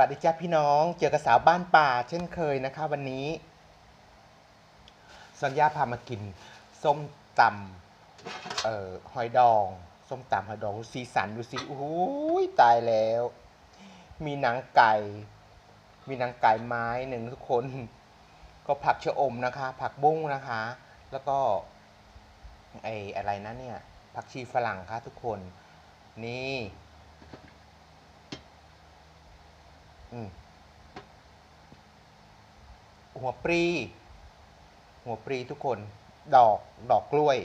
วัสดีจ้าพี่น้อง เจอกับสาวบ้านป่า เช่นเคยนะคะ วันนี้สัญญาพามากิน ส้มตำเอ่อหอยดอง ส้มตำหอยดองสีสันดูสิโอ้ยตายแล้ว มีหนังไก่ มีหนังไก่ไม้หนึ่งทุกคน ก็ผักชะอมนะคะ ผักบุ้งนะคะ แล้วก็ไออะไรนะเนี่ยผักชีฝรั่งค่ะทุกคน นี่ อืมหัวปรี หัวปรีทุกคน ดอกดอกกล้วย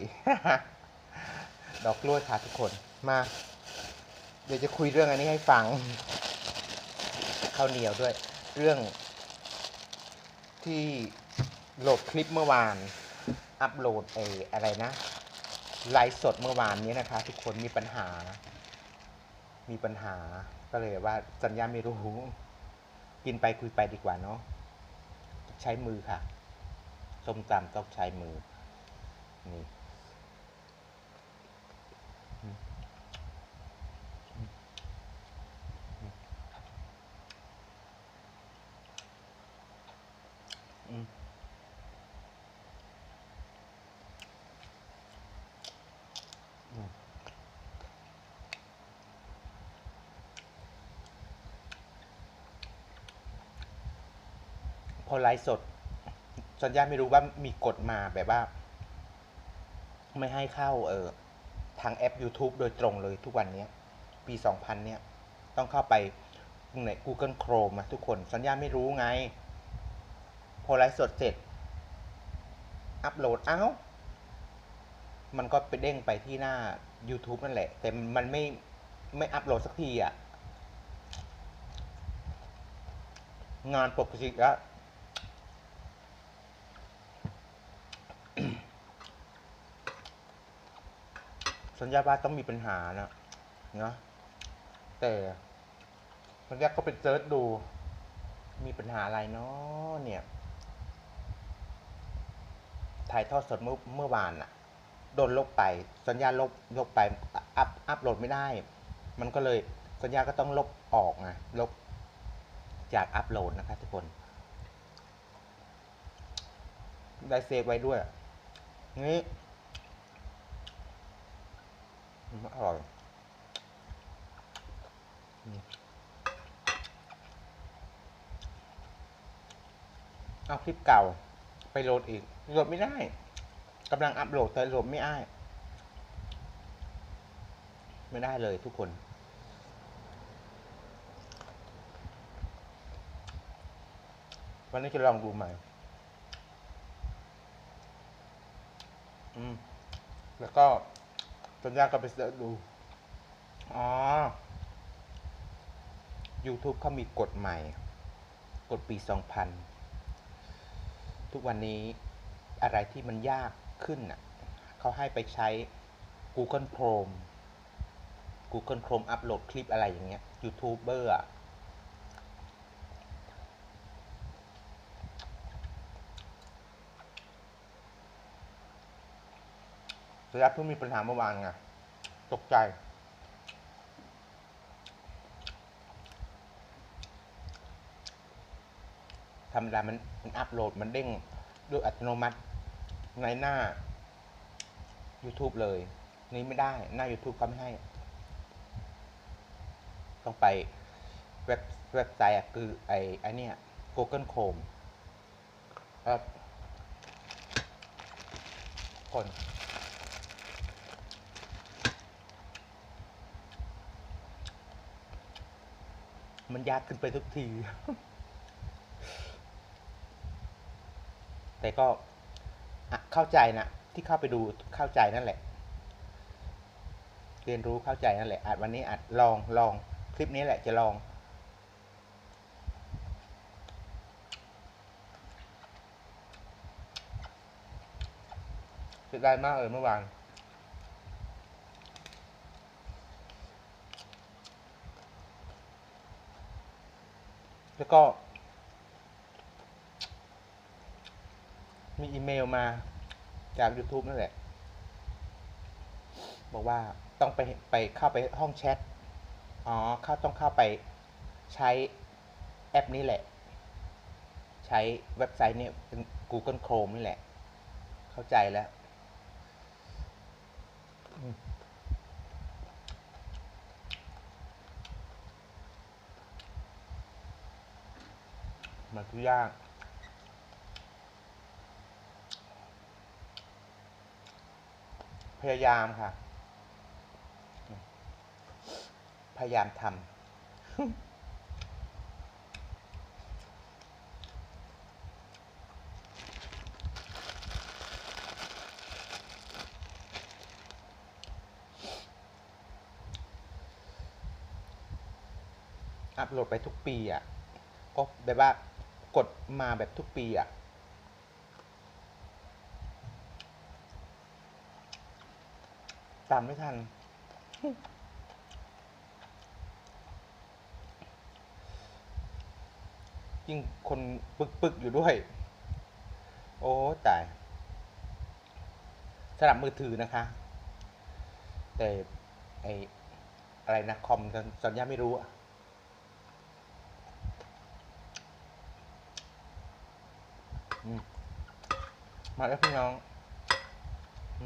ดอกกล้วยค่ะทุกคนมา เดี๋ยวจะคุยเรื่องอันนี้ให้ฟังข้าวเหนียวด้วย เรื่อง ที่โหลดคลิปเมื่อวาน อัปโหลดเอออะไรนะไลฟ์สดเมื่อวานนี้นะคะ ทุกคนมีปัญหา มีปัญหาก็เลยว่าสัญญาไม่รู้ กินไปคุยไปดีกว่าเนาะใช้มือค่ะส้มตำต้องใช้มือนี่อืมอืมอืมอืมอืม พ อไลฟ์สดสัญญาไม่รู้ว่ามีกฎมาแบบว่า ไม่ให้เข้าเออทางแอป YouTube โดยตรงเลยทุกวันนี้ปี 2000 เนี่ย ต้องเข้าไปใน Google Chrome อะทุกคน สัญญาไม่รู้ไง พอไลฟ์สดเสร็จ อัปโหลด เอ้า มันก็ไปเด้งไปที่หน้า YouTube นั่นแหละ แต่มันไม่ไม่อัปโหลดสักทีอะงานปกติแล้ว สัญญาว่าต้องมีปัญหานะเนาะแต่สัญญาก็ไปเซิร์ชดู มีปัญหาอะไรเนาะเนี่ย ถ่ายทอดสดเมื่อเมื่อวานอะโดนลบไป สัญญาลบลบไปอัพอัพโหลดไม่ได้ มันก็เลยสัญญาก็ต้องลบออกไงลบจากอัพโหลดนะคะทุกคน ได้เซฟไว้ด้วย นี่ อร่อยเอาคลิปเก่า ไปโหลดอีก โหลดไม่ได้กำลังอัพโหลดแต่โหลดไม่ได้ ไม่ได้เลยทุกคนวันนี้จะลองดูใหม่ อืม แล้วก็ สัญญาก็ไปเสิร์ชดู อ๋อ YouTube เขามีกฎใหม่ กฎปี 2000 ทุกวันนี้อะไรที่มันยากขึ้นอะเขาให้ไปใช้ Google Chrome Google Chrome อัปโหลดคลิปอะไรอย่างเงี้ยยูทูบเบอร์อะ ระยะเพิ่งมีปัญหาเมื่อวานไงตกใจ ธรรมดามันมันอัปโหลดมันเด้งด้วยอัตโนมัติในหน้า YouTube เลย นี่ไม่ได้หน้า YouTube เขาไม่ให้ ต้องไปเว็บเว็บไซต์อะคือไอ้ไอ้เนี่ย Google Chrome เอ่อคน มันยากขึ้นไปทุกที แต่ก็เข้าใจนะที่เข้าไปดูเข้าใจนั่นแหละ เรียนรู้เข้าใจนั่นแหละอาจวันนี้อาจลองลองคลิปนี้แหละจะลอง เสียดายมากเลยเมื่อวาน แล้วก็ มีอีเมลมาจาก YouTube นั่นแหละ บอกว่าต้องไปไปเข้าไปห้องแชท อ๋อ เข้าต้องเข้าไปใช้แอปนี้แหละ ใช้เว็บไซต์นี่ยเป็น Google Chrome นี่แหละ เข้าใจแล้ว มันคือย่างพยายามค่ะ พยายามทำอัพโหลดไปทุกปีอะก็แบบว่า กดมาแบบทุกปีอะตามไม่ทัน ยิ่งคนปึกๆอยู่ด้วย โอ้ตายสำหรับมือถือนะคะ แต่ไออะไรนะคอมสัญญาไม่รู้อะ มาแล้วพี่น้องอ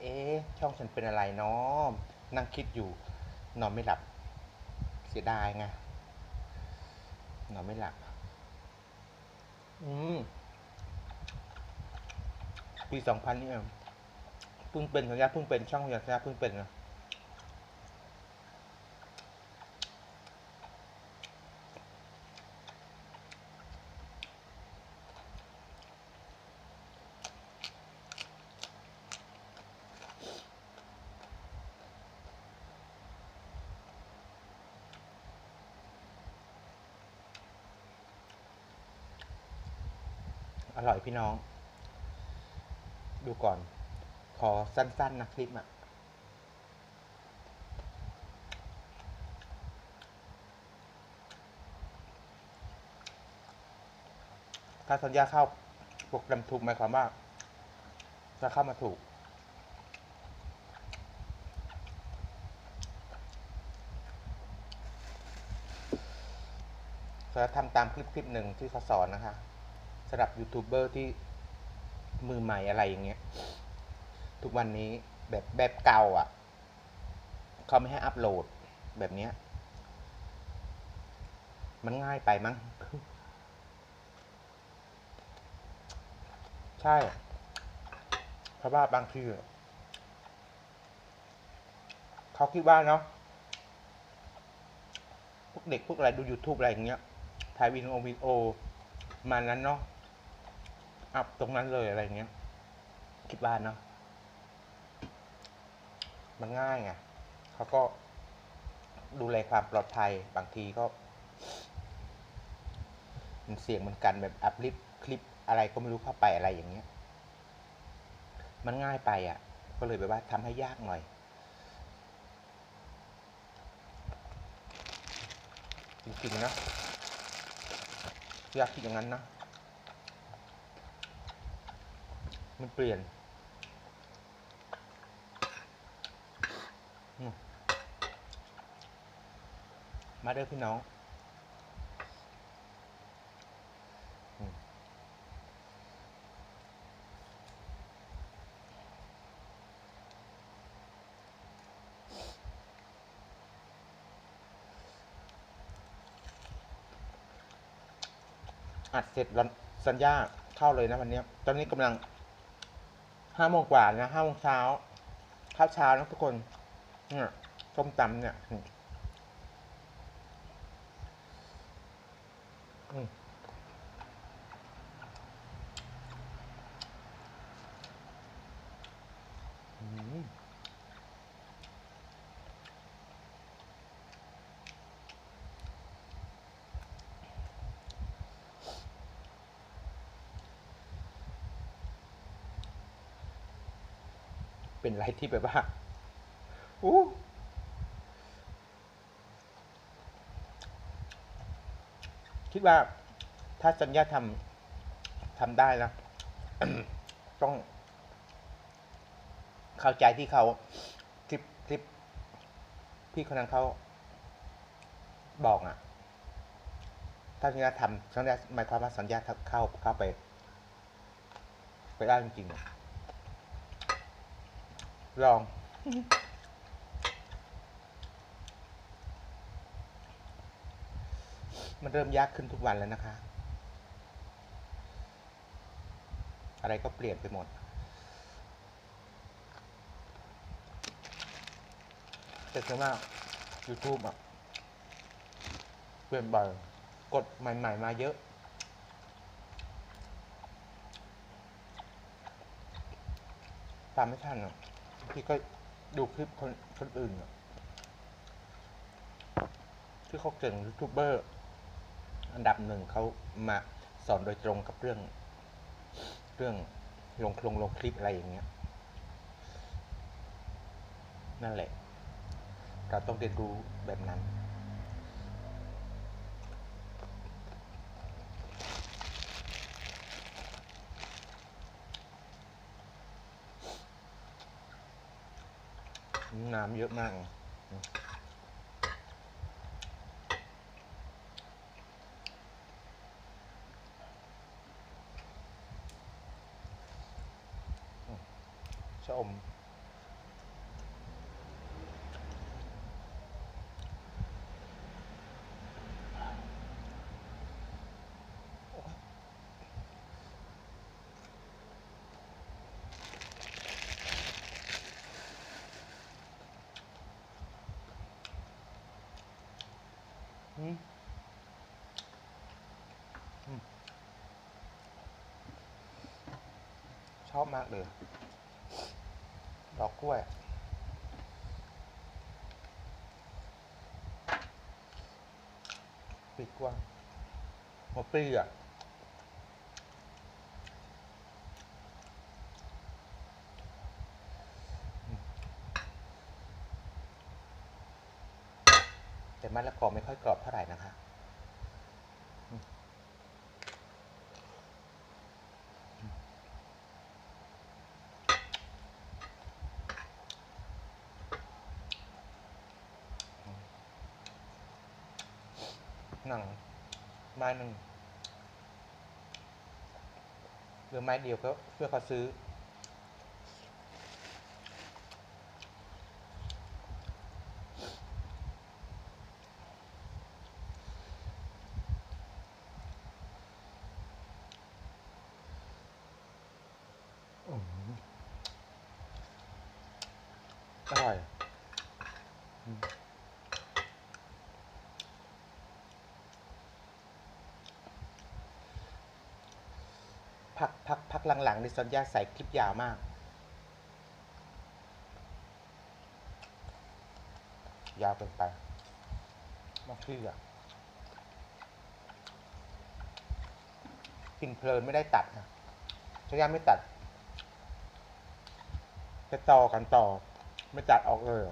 เอ๊ะ ช่องฉันเป็นอะไรเนาะนั่งคิดอยู่ นอนไม่หลับ เสียดายไง นอนไม่หลับ อืม ปีสองพันนี่เอง พิ่งเป็นสัญญาเพิ่งเป็นช่องสัญญาเพิ่งเป็นนะอร่อยพี่น้อง ดูก่อน ขอสั้นๆนะคลิปอะถ้าสัญญาเข้าโปรแกรมถูกหมายความว่า จะเข้ามาถูก จะทำตามคลิปคลิปหนึ่งที่เขาสอนนะคะสำหรับยูทูบเบอร์ที่มือใหม่อะไรอย่างเงี้ย ทุกวันนี้แบบแบบเก่าอะเขาไม่ให้อัพโหลดแบบเนี้ย มันง่ายไปมั้ง ใช่ เพราะว่าบางทีเขาคิดว่าเนาะพวกเด็กพวกอะไรดู YouTube อะไรอย่างเงี้ยถ่ายวิดีโอวิดีโอ มานั้นเนาะอัพตรงนั้นเลยอะไรเงี้ย คิดว่าเนาะ มันง่ายไงเขาก็ดูแลความปลอดภัยบางทีก็ มันเสี่ยงเหมือนกันแบบอัพลิปคลิปอะไรก็ไม่รู้เข้าไปอะไรอย่างเงี้ย มันง่ายไปอะ ก็เลยแบบว่าทำให้ยากหน่อยจริงๆนะอยากคิดอย่างนั้นนะ มันเปลี่ยน มาเด้อพี่น้องอัดเสร็จแล้วสัญญาเข้าเลยนะวันนี้ ตอนนี้กำลังห้าโมงกว่านะห้าโมงเช้าข้าวเช้านะทุกคน เนี่ยส้มตำเนี่ยเป็นอะไรที่แบบว่า อู้คิดว่าถ้าสัญญาทำทำได้นะต้อง เข้าใจที่เขาคลิปคลิปพี่คนนั้นเขาบอกอะ ถ้าสัญญาทำสัญญาหมายความว่าสัญญาเข้าเข้าไป ไปได้จริงๆอะลอง มันเริ่มยากขึ้นทุกวันแล้วนะคะ อะไรก็เปลี่ยนไปหมด แต่ส่วนมาก YouTube อะ เปลี่ยนบ่อยกดใหม่ ๆ มาเยอะ ตามไม่ทันอะพี่ก็ดูคลิปคนคนอื่นอะที่เขาเก่งยูทูบเบอร์ อันดับหนึ่งเขามาสอนโดยตรงกับเรื่อง เรื่องลงคลงลงคลิปอะไรอย่างเงี้ย นั่นแหละ เราต้องเรียนรู้แบบนั้น น้ำเยอะมาก ชะอมอืมอืมชอบมากเลย ดอกกล้วย ปีกกว้างหัวปีอะแต่มะละกอไม่ค่อยกรอบเท่าไหร่นะคะ หนังไม้หนึ่งหรือไม้เดียวก็เพื่อเขาซื้ออืมอร่อยอืม พักหลังๆในสัญญาใส่คลิปยาวมาก ยาวเกินไปมากที่อะกินเพลินไม่ได้ตัดนะสัญญาไม่ตัด จะต่อกันต่อ ไม่ตัดออกเลย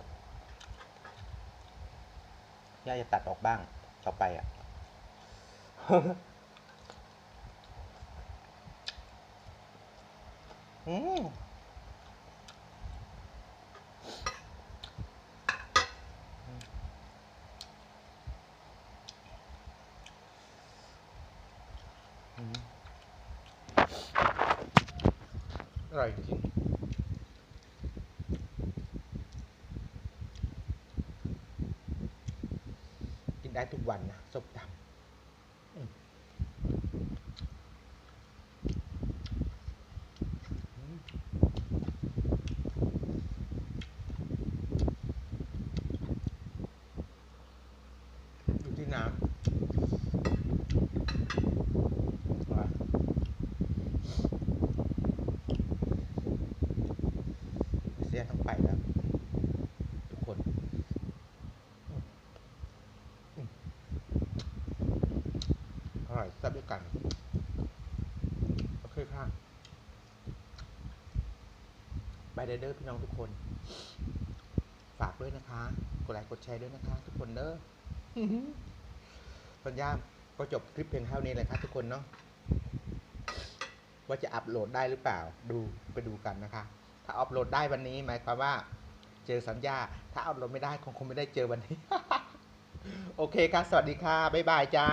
ย่าจะตัดออกบ้างต่อไปอะ อืมอืมอร่อยจริง กินได้ทุกวันนะส้มตำอืมอืมอยู่ที่น้ำว้าเสียต้องไปแล้ว ทุกคน อร่อยแซ่บด้วยกัน โอเคค่ะ บายเดอร์พี่น้องทุกคน ฝากด้วยนะคะ กดไลค์กดแชร์ด้วยนะคะ ทุกคนเด้อสัญญาก็จบคลิปเพียงเท่านี้เลยครับทุกคนเนาะว่าจะอัปโหลดได้หรือเปล่า ดูไปดูกันนะคะ ถ้าอัพโหลดได้วันนี้หมายความว่า เจอสัญญา ถ้าอัพโหลดไม่ได้คงคงไม่ได้เจอวันนี้ โอเคค่ะ สวัสดีค่ะ บ๊ายบายจ้า